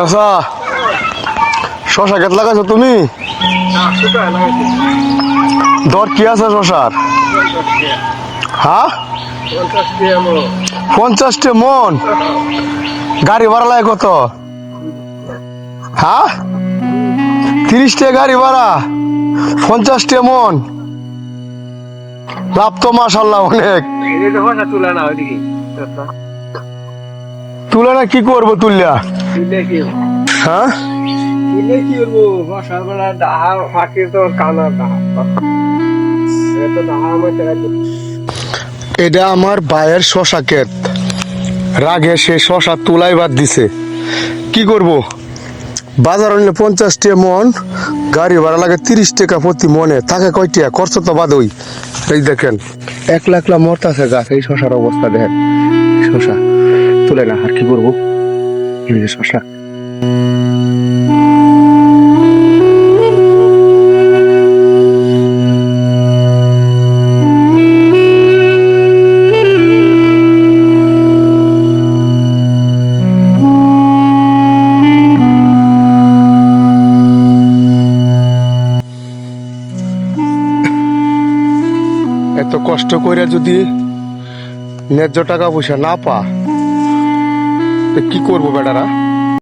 আচ্ছা শশা ক্ষেত লাগাইছো তুমি? দর কি আছে শশার? হ্যাঁ? পঞ্চাশটা মন গাড়ি ভাড়া লাগে কত? হ্যাঁ? তিরিশটা গাড়ি ভাড়া পঞ্চাশটা মন লাভ তো মাসাল্লাহ অনেক। তুলে না কি করব তুললা? হ্যাঁ? এটা আমার বায়ের শশা ক্ষেত। রাগে সে শশা তুলাই বাদ দিছে। কি করব? বাজার হইলে পঞ্চাশ টাকা মন গাড়ি ভাড়া লাগে তিরিশ টাকা প্রতি মনে। থাকে কয়টিয়া খরচ তো বাদ ওই। এই দেখেন এক লাখ লাখ মরতাছে গাছ। এই শশার অবস্থা দেখেন। শশা। তুলে না, আর কি করব? শশা। এত কষ্ট করে যদি ন্যায্য টাকা পয়সা না পা কি করব বেটারা?